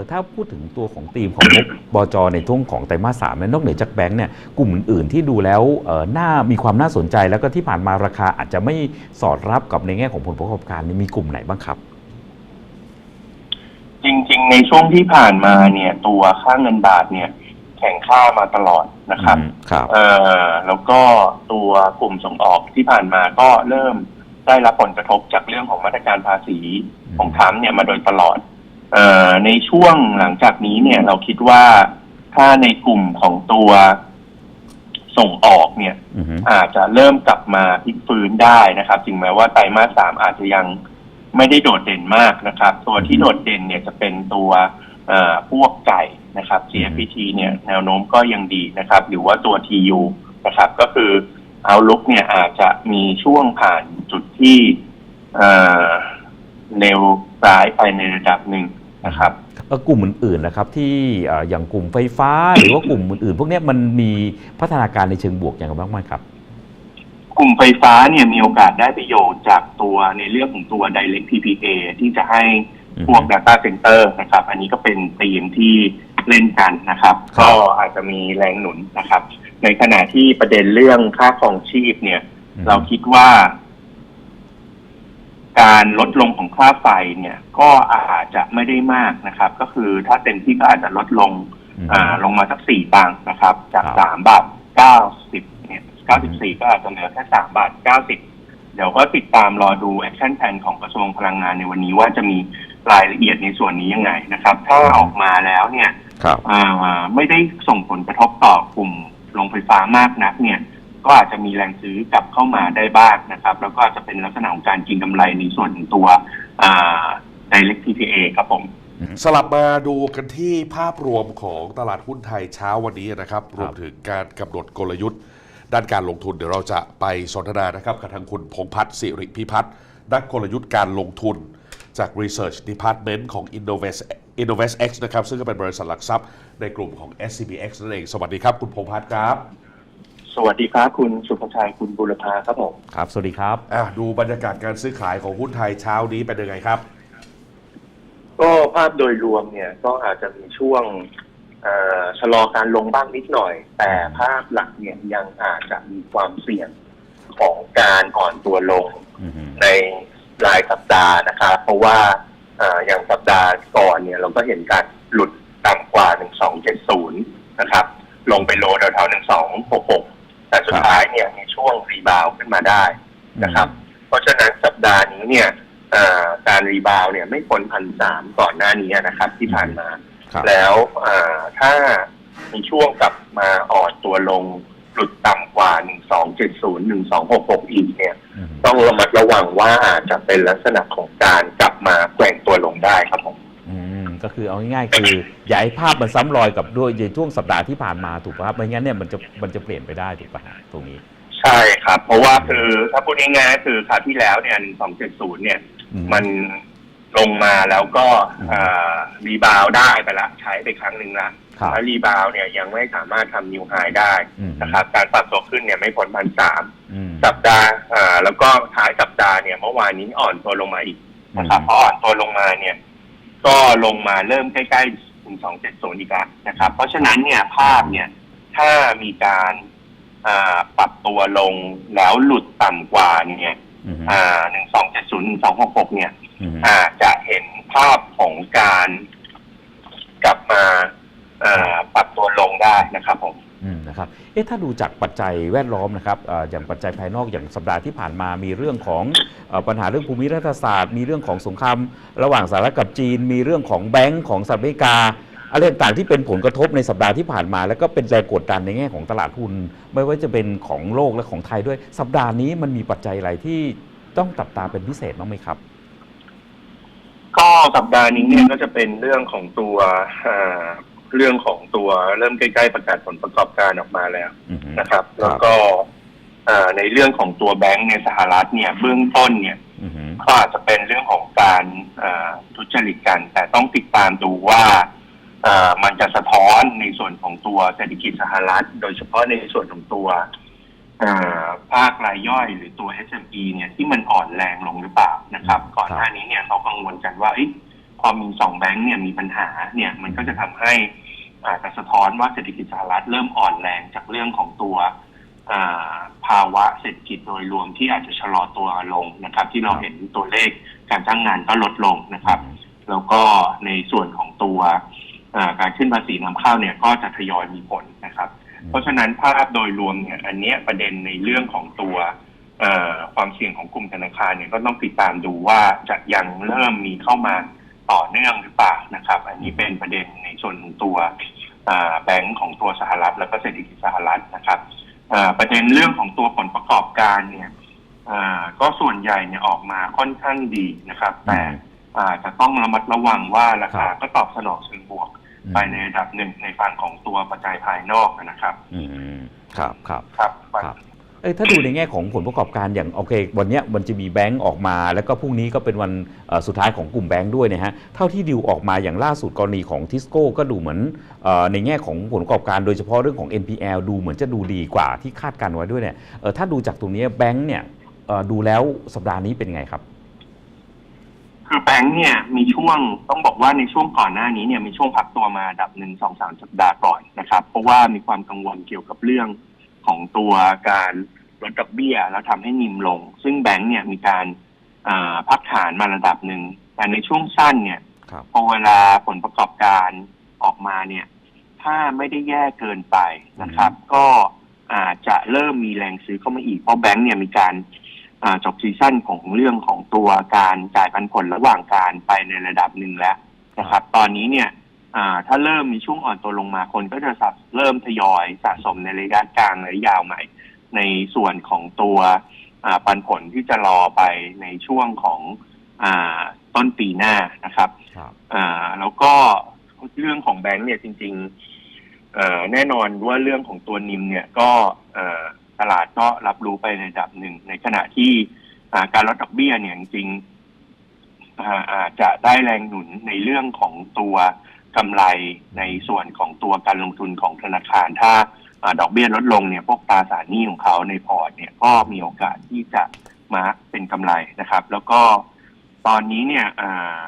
อถ้าพูดถึงตัวของธีมของงบบจในช่วงของไตรมาสสามเนี่ยนอกเหนือจากแบงก์เนี่ยกลุ่มอื่นๆที่ดูแล้วเอ่อน่ามีความน่าสนใจแล้วก็ที่ผ่านมาราคาอาจจะไม่สอดรับกับในแง่ของผลประกอบการนี่มีกลุ่มไหนบ้างครับ จริงๆ ในช่วงที่ผ่านมาเนี่ย ตัวค่าเงินบาทเนี่ย แข็งค่ามาตลอดนะครับอืมครับเอ่อแล้วก็ตัวกลุ่มส่งออกที่ผ่านมาก็เริ่มได้รับผลกระทบจากเรื่องของมาตรการภาษีของทรัมป์เนี่ยมาโดยตลอด เอ่อในช่วงหลังจากนี้เนี่ย เราคิดว่าถ้าในกลุ่มของตัวส่งออกเนี่ย อือฮึอาจจะเริ่มกลับมาพลิกฟื้นได้นะครับถึงแม้ว่าไตรมาสสามอาจจะยังไม่ได้โดดเด่นมากนะครับ ตัวที่โดดเด่นเนี่ยจะเป็นตัวเอ่อพวกไก่นะครับ CFPT เนี่ยแนวโน้มก็ยังดีนะครับ หรือว่าตัว TU นะครับ ก็คือเอาลุกเนี่ยอาจจะมีช่วงผ่านจุดที่เอ่อเร็ว ร้ายไปในระดับหนึ่งนะครับเอ่อกลุ่มอื่นๆนะครับที่เอ่ออย่างกลุ่มไฟฟ้า หรือว่ากลุ่มอื่นๆ พวกเนี้ยมันมีพัฒนาการในเชิงบวกอย่างไรบ้างไหมครับ กลุ่มไฟฟ้าเนี่ยมีโอกาสได้ประโยชน์จากตัวในเรื่องของตัว direct PPA ที่จะให้พวก data center นะครับ อันนี้ก็เป็นธีมที่เล่นกันนะครับครับก็อาจจะมีแรงหนุนนะครับ ในขณะที่ประเด็นเรื่องค่าครองชีพเนี่ยอืมเราคิดว่า การลดลงของค่าไฟเนี่ยก็อาจจะไม่ได้มากนะครับ ก็คือถ้าเต็มที่ก็อาจจะลดลงอืมอ่าลงมาสักสี่ตังค์นะครับ จากครับสามบาทเก้าสิบเนี่ยเก้าสิบสี่ก็อาจจะเหลือแค่สามบาทเก้าสิบเดี๋ยวก็ติดตามรอดูแอคชั่นแ n นของกระทรวงพลังงานในวันนี้ว่าจะมีรายละเอียดในส่วนนี้ยังไงนะครับ ถ้าออกมาแล้วเนี่ยครับอ่าไม่ได้ส่งผลกระทบต่อกลุ่มโรงไฟฟ้ามากนักเนี่ย ก็อาจจะมีแรงซื้อกลับเข้ามาได้บ้างนะครับ แล้วก็อาจจะเป็นลักษณะของการกินกำไรในส่วนของตัวอ่า direct PPA ครับผมสลับมาดูกันที่ภาพรวมของตลาดหุ้นไทยเช้าวันนี้นะครับ รวมถึงการกำหนดกลยุทธ์ ด้านการลงทุนเดี๋ยวเราจะไปสนทนานะครับกับทางคุณพงษ์พัฒน์สิริพิพัฒน์นักกลยุทธ์การลงทุนจาก Research Department ของ Innovest InnovestX นะครับ ซึ่งก็เป็นบริษัทหลักทรัพย์ในกลุ่มของ SCBX นั่นเอง สวัสดีครับ คุณพงษ์พัฒน์ครับ สวัสดีครับคุณสุภชัยคุณบุรพาครับผมครับ สวัสดีครับอะดูบรรยากาศการซื้อขายของหุ้นไทยเช้านี้เป็นยังไงครับ ก็ภาพโดยรวมเนี่ยก็อาจจะมีช่วงเอ่อชะลอการลงบ้างนิดหน่อย แต่ภาพหลักเนี่ยยังอาจจะมีความเสี่ยงของการอ่อนตัวลงอือฮึในรายสัปดาห์นะครับ เพราะว่าเอ่ออย่างสัปดาห์ก่อนเนี่ยเราก็เห็นการหลุดต่ำกว่า 1270 นะครับ ลงไปโลแถวๆ1266 แต่สุดท้ายเนี่ยมีช่วงรีบาวด์ขึ้นมาได้นะครับ เพราะฉะนั้นสัปดาห์นี้เนี่ยเอ่อการรีบาวด์เนี่ยไม่พ้นพันสามก่อนหน้านี้นะครับ ที่ผ่านมาครับแล้วเอ่อถ้ามีช่วงกลับมาอ่อนตัวลงหลุดต่ำกว่า 1270 1266 อีกเนี่ยอือฮึต้องระมัดระวังว่าอาจจะเป็นลักษณะของการกลับมาแกว่งตัวลงได้ครับผมอืม ก็คือเอาง่ายๆคือ อย่าให้ภาพมันซ้ำรอยกับด้วยในช่วงสัปดาห์ที่ผ่านมาถูกป่ะครับไม่งั้นเนี่ยมันจะมันจะเปลี่ยนไปได้ถูกป่ะฮะตรงนี้ ใช่ครับ เพราะว่าคือถ้าพูดง่ายๆก็คือคราวที่แล้วเนี่ย1270เนี่ย อืม มันลงมาแล้วก็อืมอ่ารีบาวด์ได้ไปละ ใช้ไปครั้งหนึ่งละครับแล้วรีบาวด์เนี่ยยังไม่สามารถทำนิวไฮได้อืมนะครับ การปรับตัวขึ้นเนี่ยไม่พ้นพันสามอืมสัปดาห์อ่าแล้วก็ท้ายสัปดาห์เนี่ยเมื่อวานนี้อ่อนตัวลงมาอีกนะครับอืมพออ่อนตัวลงมาเนี่ย ก็ลงมาเริ่มใกล้ๆถึง270อีกแล้วนะครับ เพราะฉะนั้นเนี่ยภาพเนี่ยถ้ามีการอ่าปรับตัวลงแล้วหลุดต่ำกว่าเนี่ยอืมอ่า1270 1266เนี่ยอืมอาจจะเห็นภาพของการกลับมาอ่าปรับตัวลงได้นะครับผม อืม นะครับเอ๊ะถ้าดูจากปัจจัยแวดล้อมนะครับออย่างปัจจัยภายนอกอย่างสัปดาห์ที่ผ่านมามีเรื่องของปัญหาเรื่องภูมิรัฐศาสตร์ มีเรื่องของสงครามระหว่างสหรัฐกับจีน มีเรื่องของแบงก์ของสหรัฐอเมริกาอะไรต่างๆที่เป็นผลกระทบในสัปดาห์ที่ผ่านมา แล้วก็เป็นแรงกดดันในแง่ของตลาดหุ้นไม่ว่าจะเป็นของโลกและของไทยด้วย สัปดาห์นี้มันมีปัจจัยอะไรที่ต้องจับตาเป็นพิเศษบ้างไหมครับก็สัปดาห์นี้เนี่ยก็จะเป็นเรื่องของตัว เรื่องของตัวเริ่มใกล้ๆประกาศผลประกอบการออกมาแล้วอือฮึนะครับ แล้วก็อ่าในเรื่องของตัวแบงก์ในสหรัฐเนี่ย เบื้องต้นเนี่ยอือฮึก็อาจจะเป็นเรื่องของการอ่าทุจริตกัน แต่ต้องติดตามดูว่าอ่ามันจะสะท้อนในส่วนของตัวเศรษฐกิจสหรัฐ โดยเฉพาะในส่วนของตัวอ่าภาครายย่อยหรือตัว SME เนี่ยที่มันอ่อนแรงลงหรือเปล่านะครับ ก่อนหน้านี้เนี่ยเขากังวลกันว่าเอ๊ะ พอมีสองแบงก์เนี่ยมีปัญหาเนี่ยมันก็จะทำให้อาจจะสะท้อนว่าเศรษฐกิจสหรัฐเริ่มอ่อนแรงจากเรื่องของตัวอ่าภาวะเศรษฐกิจโดยรวมที่อาจจะชะลอตัวลงนะครับ ที่เราเห็นตัวเลขการจ้างงานก็ลดลงนะครับ แล้วก็ในส่วนของตัวการขึ้นภาษีนำเข้าเนี่ยก็จะทยอยมีผลนะครับ เพราะฉะนั้นภาพโดยรวมเนี่ยอันเนี้ยประเด็นในเรื่องของตัวความเสี่ยงของกลุ่มธนาคารเนี่ยก็ต้องติดตามดูว่าจะยังเริ่มมีเข้ามา ต่อเนื่องหรือเปล่านะครับ อันนี้เป็นประเด็นในส่วนของตัวอ่าแบงก์ของตัวสหรัฐ แล้วก็เศรษฐกิจสหรัฐนะครับอ่าประเด็นเรื่องของตัวผลประกอบการเนี่ยอ่าก็ส่วนใหญ่เนี่ยออกมาค่อนข้างดีนะครับ แต่อาจจะต้องระมัดระวังว่าราคาก็ตอบสนองเชิงบวกไปในระดับหนึ่งในฝั่งของตัวปัจจัยภายนอกนะครับ อืมครับครับครับครับเอถ้าดูในแง่ของผลประกอบการอย่างโอเค วันนี้มันจะมีแบงก์ออกมา แล้วก็พรุ่งนี้ก็เป็นวันสุดท้ายของกลุ่มแบงก์ด้วยนะฮะเท่าที่ดิวออกมาอย่างล่าสุดกรณีของทิสโก้ก็ดูเหมือนออในแง่ของผลประกอบการโดยเฉพาะเรื่องของ NPL ดูเหมือนจะดูดีกว่าที่คาดการไว้ด้วยเนี่ยเออถ้าดูจากตรงนี้แบงก์เนี่ยดูแล้วสัปดาห์นี้เป็นไงครับคือแบงค์เนี่ยมีช่วงต้องบอกว่าในช่วงก่อนหน้านี้เนี่ยมีช่วงพักตัวมาดับหนึ่งสองสามสัปดาห์ก่อนนะครับ เพราะว่ามีความกังวลเกี่ยวกับเรื่องของตัวการ ลดดอกเบี้ยแล้วทำให้นิมลง ซึ่งแบงค์เนี่ยมีการอ่าพักฐานมาระดับหนึ่ง แต่ในช่วงสั้นเนี่ยครับพอเวลาผลประกอบการออกมาเนี่ย ถ้าไม่ได้แย่เกินไปนะครับ ก็อาจจะเริ่มมีแรงซื้อเข้ามาอีก เพราะแบงก์เนี่ยมีการอ่าจบซีซั่นของเรื่องของตัวการจ่ายปันผลระหว่างการไปในระดับหนึ่งแล้วนะครับ ตอนนี้เนี่ยอ่าถ้าเริ่มมีช่วงอ่อนตัวลงมาคนก็จะสะเริ่มทยอยสะสมในระยะกลางระยะยาวใหม่ ในส่วนของตัวอ่าปันผลที่จะรอไปในช่วงของอ่าต้นปีหน้านะครับครับอ่าแล้วก็เรื่องของแบงก์เนี่ยจริงๆเอ่อแน่นอนว่าเรื่องของตัวนิมเนี่ยก็เอ่อตลาดก็รับรู้ไปในระดับหนึ่ง ในขณะที่อ่าการลดดอกเบี้ยเนี่ยจริงๆอ่าอาจจะได้แรงหนุนในเรื่องของตัวกำไรในส่วนของตัวการลงทุนของธนาคารถ้าอา ดอกเบี้ยลดลงเนี่ยพวกตราสารหนี้ของเขาในพอร์ตเนี่ยก็มีโอกาสที่จะมาเป็นกำไรนะครับ แล้วก็ตอนนี้เนี่ยอ่า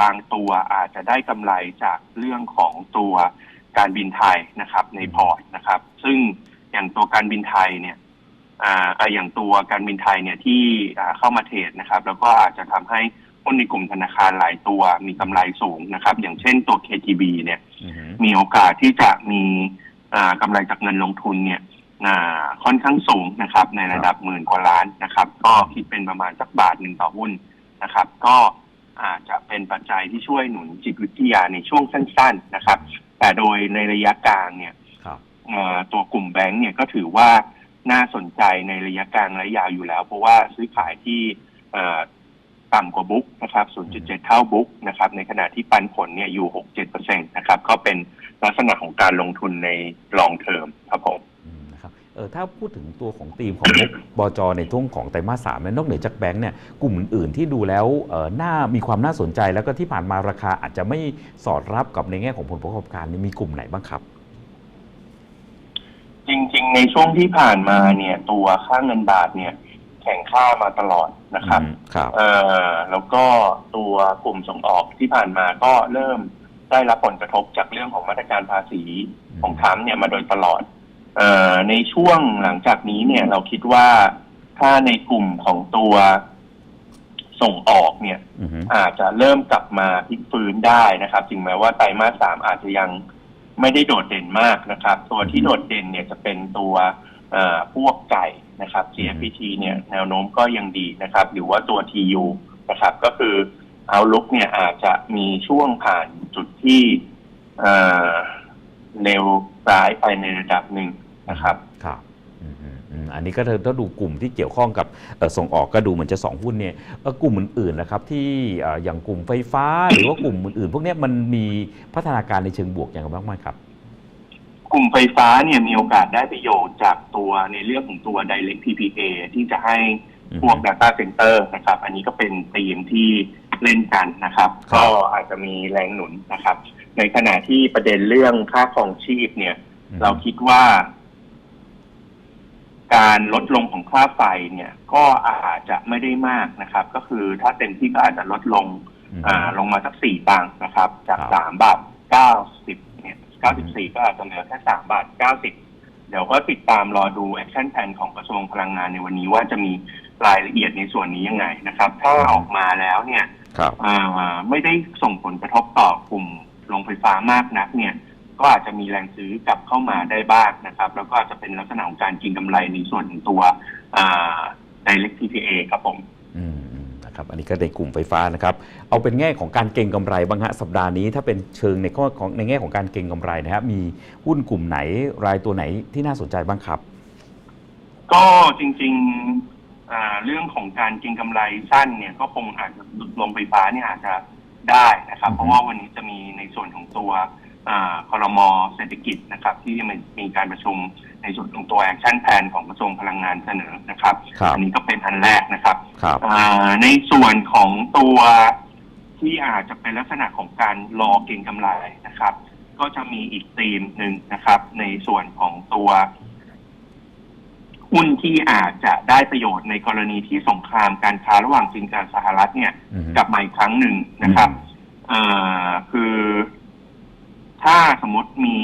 บางตัวอาจจะได้กำไรจากเรื่องของตัวการบินไทยนะครับ ในพอร์ตนะครับ ซึ่งอย่างตัวการบินไทยเนี่ยอ่าอ่าอย่างตัวการบินไทยเนี่ยที่อ่าเข้ามาเทรดนะครับ แล้วก็อาจจะทำให้หุ้นในกลุ่มธนาคารหลายตัวมีกำไรสูงนะครับ อย่างเช่นตัว KTB เนี่ยอือฮึมีโอกาสที่จะมีอ่า กำไรจากเงินลงทุนเนี่ยอ่าค่อนข้างสูงนะครับ ในระดับหมื่นกว่าล้านนะครับ ก็คิดเป็นประมาณสักบาทหนึ่งต่อหุ้นนะครับ ก็อาจจะเป็นปัจจัยที่ช่วยหนุนจิตวิทยาในช่วงสั้น ๆนะครับ แต่โดยในระยะกลางเนี่ยครับเอ่อตัวกลุ่มแบงก์เนี่ยก็ถือว่าน่าสนใจในระยะกลางและยาวอยู่แล้ว เพราะว่าซื้อขายที่เอ่อ ต่ำกว่าบุ๊กนะครับ 0.7 เท่าบุ๊กนะครับ ในขณะที่ปันผลเนี่ยอยู่ 6-7%นะครับ ก็เป็นลักษณะของการลงทุนในลองเทอมครับผมอืมนะครับเออถ้าพูดถึงตัวของทีมของงบบจในช่วงของไตรมาสสามเนี่ยนอกเหนือจากแบงก์เนี่ยกลุ่มอื่นๆที่ดูแล้วเออน่ามีความน่าสนใจแล้วก็ที่ผ่านมาราคาอาจจะไม่สอดรับกับในแง่ของผลประกอบการนี่มีกลุ่มไหนบ้างครับ จริง ๆ ในช่วงที่ผ่านมาเนี่ยตัวค่าเงินบาทเนี่ย แข่งค่ามาตลอดนะครับอืมครับเอ่อแล้วก็ตัวกลุ่มส่งออกที่ผ่านมาก็เริ่มได้รับผลกระทบจากเรื่องของมาตรการภาษีของทรัมป์เนี่ยมาโดยตลอดเอ่อในช่วงหลังจากนี้เนี่ยเราคิดว่าถ้าในกลุ่มของตัวส่งออกเนี่ยอือฮึอาจจะเริ่มกลับมาพลิกฟื้นได้นะครับถึงแม้ว่าไตรมาสสามอาจจะยังไม่ได้โดดเด่นมากนะครับ ตัวที่โดดเด่นเนี่ยจะเป็นตัวเอ่อพวกไก่ นะครับ CFPT เนี่ยแนวโน้มก็ยังดีนะครับ หรือว่าตัว TU นะครับ ก็คือเอาลุกเนี่ยอาจจะมีช่วงผ่านจุดที่เอ่อเร็วร้ายไปในระดับหนึ่งนะครับครับอืมอืมอืมอันนี้ก็ถ้าดูกลุ่มที่เกี่ยวข้องกับเอ่อส่งออกก็ดูเหมือนจะสองหุ้นเนี่ยเอ่อกลุ่มอื่นๆนะครับที่เอ่ออย่างกลุ่มไฟฟ้า หรือว่ากลุ่มอื่นๆ พวกเนี้ยมันมีพัฒนาการในเชิงบวกอย่างไรบ้างไหมครับ กลุ่มไฟฟ้าเนี่ยมีโอกาสได้ประโยชน์จากตัวในเรื่องของตัว direct PPA ที่จะให้พวก Data Center นะครับ อันนี้ก็เป็นธีมที่เล่นกันนะครับครับก็อาจจะมีแรงหนุนนะครับ ในขณะที่ประเด็นเรื่องค่าครองชีพเนี่ยอืมเราคิดว่า การลดลงของค่าไฟเนี่ย ก็อาจจะไม่ได้มากนะครับ ก็คือถ้าเต็มที่ก็อาจจะลดลงมอ่า ลงมาสักสี่ตังค์นะครับ จากครับสามบาทเก้าสิบ เนี่ยเก้าสิบสี่ก็อาจจะเหลือแค่สามบาทเก้าสิบเดี๋ยวก็ติดตามรอดูแอคชั่นแ n นของกระทรวงพลังงานในวันนี้ว่าจะมีรายละเอียดในส่วนนี้ยังไงนะครับ ถ้าออกมาแล้วเนี่ยครับอ่าไม่ได้ส่งผลกระทบต่อกลุ่มโรงไฟฟ้ามากนักเนี่ยก็อาจจะมีแรงซื้อกลับเข้ามาได้บ้างนะครับ แล้วก็อาจจะเป็นลักษณะของการกินกำไรในส่วนของตัวอ่า direct PPA ครับผมอืมอืม นะครับอันนี้ก็ในกลุ่มไฟฟ้านะครับเอาเป็นแง่ของการเก็งกำไรบ้างฮะสัปดาห์นี้ถ้าเป็นเชิงในข้อของในแง่ของการเก็งกำไรนะครับมีหุ้นกลุ่มไหนรายตัวไหนที่น่าสนใจบ้างครับ ก็จริงๆเรื่องของการเกินกำไรสั้นเนี่ยก็คงอาจจะลงไฟฟ้าเนี่ยอาจจะได้นะครับ เพราะว่าวันนี้จะมีในส่วนของตัว คอรมอเศรษฐกิจนะครับ ที่มันมีการประชุมในส่วนของตัวแอคชั่นแ n นของกระทรวงพลังงานเสนอนะครับครับอันี้ก็เป็นอันแรกนะครับครับอ่าในส่วนของตัวที่อาจจะเป็นลักษณะของการรอเก็งกำไรนะครับ ก็จะมีอีกธีมหนึ่งนะครับ ในส่วนของตัวหุ้นที่อาจจะได้ประโยชน์ในกรณีที่สงครามการค้าระหว่างจีนกับสหรัฐเนี่ยอืมกลับมาอีกครั้งหนึ่งนะครับเอ่อคือ ถ้าสมมติมี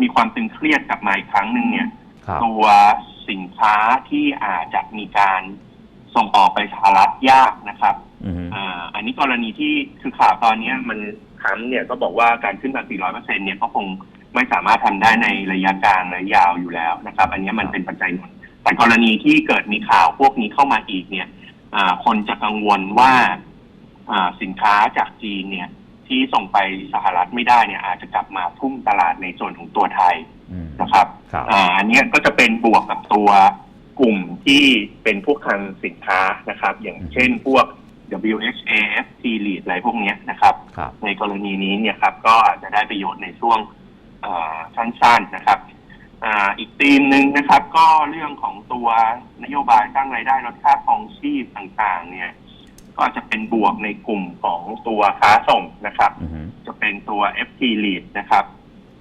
มีความตึงเครียดกลับมาอีกครั้งหนึ่งเนี่ย ครับตัวสินค้าที่อาจจะมีการส่งออกไปสหรัฐยากนะครับอืมอ่าอันนี้กรณีที่คือข่าวตอนเนี้ยมันทรัมป์เนี่ยก็บอกว่าการขึ้นภาษีร้อยเปอร์เซ็นเนี่ยก็คงไม่สามารถทำได้ในระยะกลางระยะยาวอยู่แล้วนะครับ อันนี้มันเป็นปัจจัยหนุนแต่กรณีที่เกิดมีข่าวพวกนี้เข้ามาอีกเนี่ย อ่าคนจะกังวลว่าอ่าสินค้าจากจีนเนี่ย ที่ส่งไปสหรัฐไม่ได้เนี่ยอาจจะกลับมาพุ่งตลาดในส่วนของตัวไทยอืมนะครับครับอ่าอันเนี้ยก็จะเป็นบวกกับตัวกลุ่มที่เป็นพวกคลังสินค้านะครับ อย่างเช่นพวก WHAF T lead อะไรพวกเนี้ยนะครับ ครับในกรณีนี้เนี่ยครับก็อาจจะได้ประโยชน์ในช่วงอ่าสั้นๆนะครับอ่าอีกธีมหนึ่งนะครับ ก็เรื่องของตัวนโยบายสร้างรายได้ลดค่าครองชีพต่างๆ เนี่ย ก็จะเป็นบวกในกลุ่มของตัวค้าส่งนะครับ อืมจะเป็นตัว FT lead นะครับ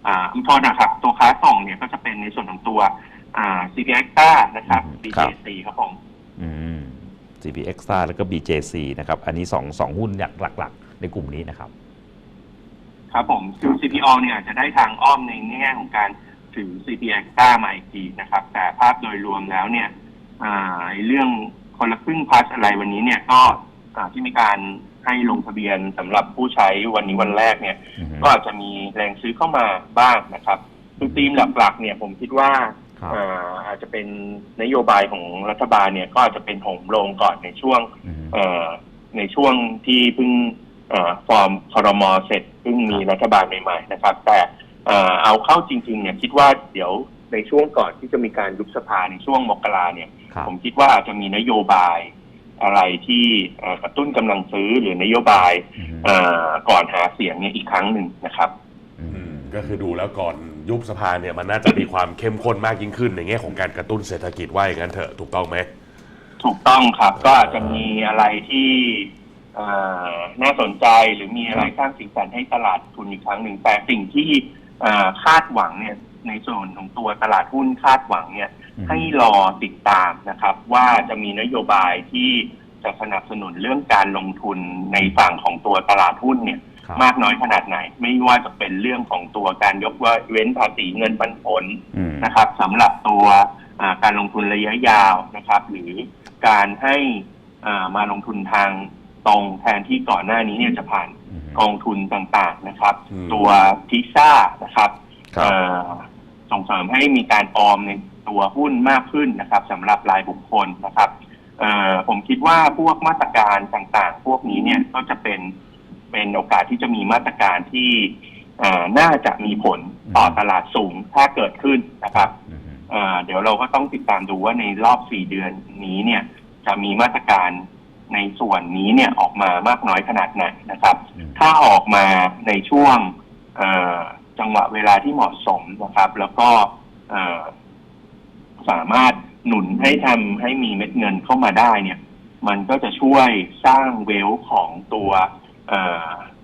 อ่าอัมพอนะครับ ตัวค้าส่งเนี่ยก็จะเป็นในส่วนของตัวอ่า CP Extra นะครับ BJC ครับผม อืม CP Extra แล้วก็ BJC นะครับ อันนี้สองสองหุ้นอย่างหลักๆ ในกลุ่มนี้นะครับ ครับผมคือ CPO เนี่ยอาจจะได้ทางอ้อมในแง่ของการถือ CP Extra มาอีกทีนะครับ แต่ภาพโดยรวมแล้วเนี่ยอ่าไอ้เรื่องคนละครึ่งพัสอะไรวันนี้เนี่ยก็ อ่าที่มีการให้ลงทะเบียนสำหรับผู้ใช้วันนี้วันแรกเนี่ย อืมก็อาจจะมีแรงซื้อเข้ามาบ้างนะครับคือธีมหลักๆ เนี่ยผมคิดว่าครับ อ่าอาจจะเป็นนโยบายของรัฐบาลเนี่ยก็อาจจะเป็นโหมโรงก่อนในช่วง อืม เอ่อในช่วงที่เพิ่งเอ่อฟอร์มคอรมอเสร็จเพิ่งมีรัฐบาลใหม่ๆนะครับ แต่เอ่อเอาเข้าจริงๆเนี่ยคิดว่าเดี๋ยวในช่วงก่อนที่จะมีการยุบสภาในช่วงมกราเนี่ย ครับ ผมคิดว่าอาจจะมีนโยบาย อะไรที่เอ่อกระตุ้นกำลังซื้อหรือนโยบายอืมเอ่อก่อนหาเสียงเนี่ยอีกครั้งหนึ่งนะครับอือืมมก็คือดูแล้วก่อนยุบสภาเนี่ยมันน่าจะมีความเข้มข้นมากยิ่งขึ้นในแง่ของการกระตุ้นเศรษฐกิจว่าอย่างนั้นเถอะถูกต้องไหมถูกต้องครับก็อาจจะมีอะไรที่เอ่อน่าสนใจหรือมีอะไรสร้างสีสันให้ตลาดทุนอีกครั้งหนึ่งแต่สิ่งที่เอ่อคาดหวังเนี่ย ในส่วนของตัวตลาดหุ้นคาดหวังเนี่ยอืมให้รอติดตามนะครับ ว่าจะมีนโยบายที่จะสนับสนุนเรื่องการลงทุนในฝั่งของตัวตลาดหุ้นเนี่ยครับมากน้อยขนาดไหน ไม่ว่าจะเป็นเรื่องของตัวการยกเว้นภาษีเงินปันผลอืมนะครับสำหรับตัวอ่าการลงทุนระยะยาวนะครับ หรือการให้อ่ามาลงทุนทางตรงแทนที่ก่อนหน้านี้เนี่ยจะผ่านอืมกองทุนต่างๆนะครับอืมตัวทิซ่านะครับครับเอ่อ ส่งเสริมให้มีการออมในตัวหุ้นมากขึ้นนะครับสำหรับรายบุคคลนะครับเอ่อผมคิดว่าพวกมาตรการต่างๆ พวกนี้เนี่ยก็จะเป็นเป็นโอกาสที่จะมีมาตรการที่เอ่อน่าจะมีผลต่อตลาดสูงถ้าเกิดขึ้นนะครับอืมเอ่อเดี๋ยวเราก็ต้องติดตามดูว่าในรอบสี่เดือนนี้เนี่ย จะมีมาตรการในส่วนนี้เนี่ยออกมามากน้อยขนาดไหนนะครับอืมถ้าออกมาในช่วงเอ่อ จังหวะเวลาที่เหมาะสมนะครับ แล้วก็สามารถหนุนให้ทำให้มีเม็ดเงินเข้ามาได้เนี่ย มันก็จะช่วยสร้างเวลของตัว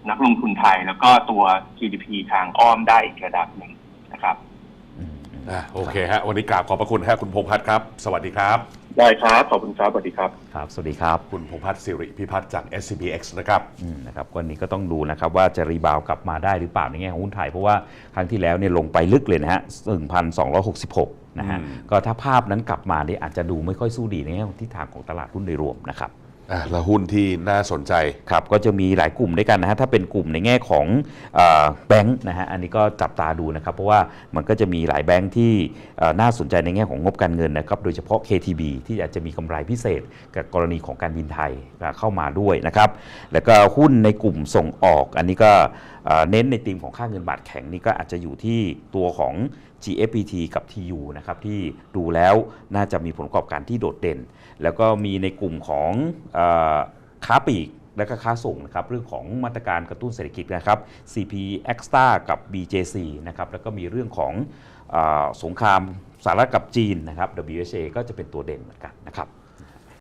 นักลงทุนไทยแล้วก็ตัว GDP ทางอ้อมได้อีกระดับหนึ่งนะครับอโอเคฮะวันนี้กราบขอบพระคุณฮะคุณพงษ์พัฒน์ครับ สวัสดีครับ ได้ครับ ขอบคุณครับ สวัสดีครับ ครับ สวัสดีครับ คุณพงษ์พัฒน์สิริพิพัฒน์จาก SCBX นะครับ อืมนะครับวันนี้ก็ต้องดูนะครับว่าจะรีบาวด์กลับมาได้หรือเปล่าในแง่ของหุ้นไทย เพราะว่าครั้งที่แล้วเนี่ยลงไปลึกเลยนะฮะ 1,266 นะฮะ อืม ก็ถ้าภาพนั้นกลับมาเนี่ยอาจจะดูไม่ค่อยสู้ดีในแง่ของทิศทางของตลาดหุ้นโดยรวมนะครับ อะแล้วหุ้นที่น่าสนใจ ครับก็จะมีหลายกลุ่มด้วยกันนะฮะถ้าเป็นกลุ่มในแง่ของเออแบงค์นะฮะอันนี้ก็จับตาดูนะครับเพราะว่ามันก็จะมีหลายแบงค์ที่เอ่อน่าสนใจในแง่ของงบการเงินนะครับโดยเฉพาะ KTB ที่อาจจะมีกำไรพิเศษกับกรณีของการบินไทยเข้ามาด้วยนะครับแล้วก็หุ้นในกลุ่มส่งออกอันนี้ก็ เน้นในธีมของค่าเงินบาทแข็งนี่ก็อาจจะอยู่ที่ตัวของ GFPT กับ TU นะครับที่ดูแล้วน่าจะมีผลประกอบการที่โดดเด่น แล้วก็มีในกลุ่มของอค้าปลีกและก็ค้าส่งนะครับเรื่องของมาตรการกระตุ้นเศรษฐกิจนะครับ CP Extra กับ BJC นะครับแล้วก็มีเรื่องของอสงครามสหรัฐกับจีนนะครับ WHA ก็จะเป็นตัวเด่นเหมือนกันนะครับ